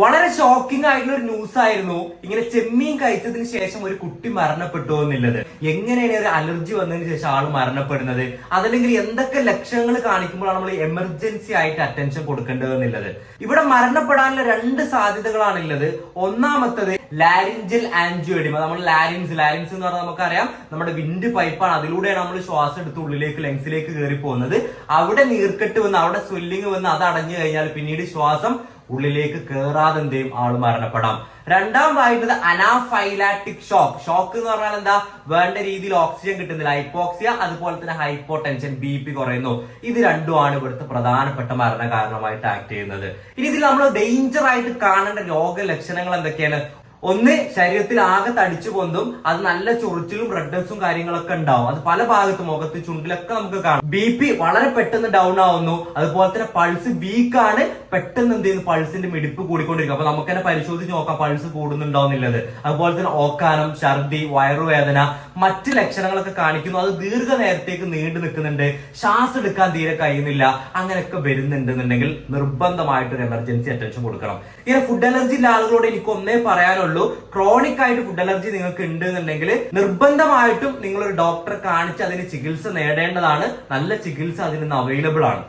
വളരെ ഷോക്കിംഗ് ആയിട്ടുള്ള ഒരു ന്യൂസ് ആയിരുന്നു. ഇങ്ങനെ ചെമ്മീൻ കഴിച്ചതിന് ശേഷം ഒരു കുട്ടി മരണപ്പെട്ടു എന്നുള്ളത്. എങ്ങനെയാണ് ഒരു അലർജി വന്നതിന് ശേഷം ആൾ മരണപ്പെടുന്നത്? അതല്ലെങ്കിൽ എന്തൊക്കെ ലക്ഷണങ്ങൾ കാണിക്കുമ്പോഴാണ് നമ്മൾ എമർജൻസി ആയിട്ട് അറ്റൻഷൻ കൊടുക്കേണ്ടത് എന്നുള്ളത്? ഇവിടെ മരണപ്പെടാനുള്ള രണ്ട് സാധ്യതകളാണ് ഉള്ളത് ഒന്നാമത്തത് ലാരിഞ്ചൽ ആൻജിയോഡിമ നമ്മൾ ലാരിൻസ് ലാരിൻസ് എന്ന് പറഞ്ഞാൽ നമുക്കറിയാം. നമ്മുടെ വിൻഡ് പൈപ്പാണ് അതിലൂടെയാണ് നമ്മൾ ശ്വാസം എടുത്ത് ഉള്ളിലേക്ക് ലങ്സിലേക്ക് കയറി പോകുന്നത് അവിടെ നീർക്കെട്ട് വന്ന് അവിടെ സ്വെല്ലിങ് വന്ന് അത് അടഞ്ഞു കഴിഞ്ഞാൽ പിന്നീട് ശ്വാസം ഉള്ളിലേക്ക് കയറാതെ എന്തെയും ആൾ മരണപ്പെടാം. രണ്ടാം രണ്ടാമതായിട്ടുള്ളത് അനാഫൈലാറ്റിക് ഷോക്ക്. ഷോക്ക് എന്ന് പറഞ്ഞാൽ എന്താ? വേണ്ട രീതിയിൽ ഓക്സിജൻ കിട്ടുന്നില്ല. ഹൈപ്പോക്സിയ അതുപോലെ തന്നെ ഹൈപ്പോ ടെൻഷൻ ബി പി കുറയുന്നു. ഇത് രണ്ടുമാണ് ഇവിടുത്തെ പ്രധാനപ്പെട്ട മരണ കാരണമായിട്ട് ആക്ട് ചെയ്യുന്നത്. ഇനി ഇതിൽ നമ്മൾ ഡേഞ്ചർ ആയിട്ട് കാണേണ്ട രോഗലക്ഷണങ്ങൾ എന്തൊക്കെയാണ്? ഒന്ന് ശരീരത്തിൽ ആകെ തടിച്ചു പൊന്തും അത് നല്ല ചൊറിച്ചിലും റെഡ്നസും കാര്യങ്ങളൊക്കെ ഉണ്ടാവും. അത് പല ഭാഗത്ത് മുഖത്ത് ചുണ്ടിലൊക്കെ നമുക്ക് കാണാം. ബി പി വളരെ പെട്ടെന്ന് ഡൗൺ ആവുന്നു. അതുപോലെ തന്നെ പൾസ് വീക്ക് ആണ്. പെട്ടെന്ന് എന്ത് ചെയ്യുന്നു? പൾസിന്റെ മിടിപ്പ് കൂടിക്കൊണ്ടിരിക്കും. അപ്പൊ നമുക്ക് തന്നെ പരിശോധിച്ച് നോക്കാം പൾസ് കൂടുന്നുണ്ടോ എന്നുള്ളത്. അതുപോലെ തന്നെ ഓക്കാനം ഛർദി വയറുവേദന മറ്റ് ലക്ഷണങ്ങളൊക്കെ കാണിക്കുന്നു. അത് ദീർഘനേരത്തേക്ക് നീണ്ടു നിൽക്കുന്നുണ്ട്. ശ്വാസം എടുക്കാൻ തീരെ കഴിയുന്നില്ല. അങ്ങനെയൊക്കെ വരുന്നുണ്ടെന്നുണ്ടെങ്കിൽ നിർബന്ധമായിട്ട് ഒരു എമർജൻസി അറ്റൻഷൻ കൊടുക്കണം. ഇങ്ങനെ ഫുഡ് അലർജി ഉള്ള ആളുകളോട് എനിക്ക് ഒന്നേ പറയാനുള്ളൂ. ക്രോണിക് ആയിട്ട് ഫുഡ് അലർജി നിങ്ങൾക്ക് ഉണ്ട് എന്നുണ്ടെങ്കിൽ നിർബന്ധമായിട്ടും നിങ്ങൾ ഒരു ഡോക്ടറെ കാണിച്ച് അതിന് ചികിത്സ നേടേണ്ടതാണ്. നല്ല ചികിത്സ അതിന് അവൈലബിൾ ആണ്.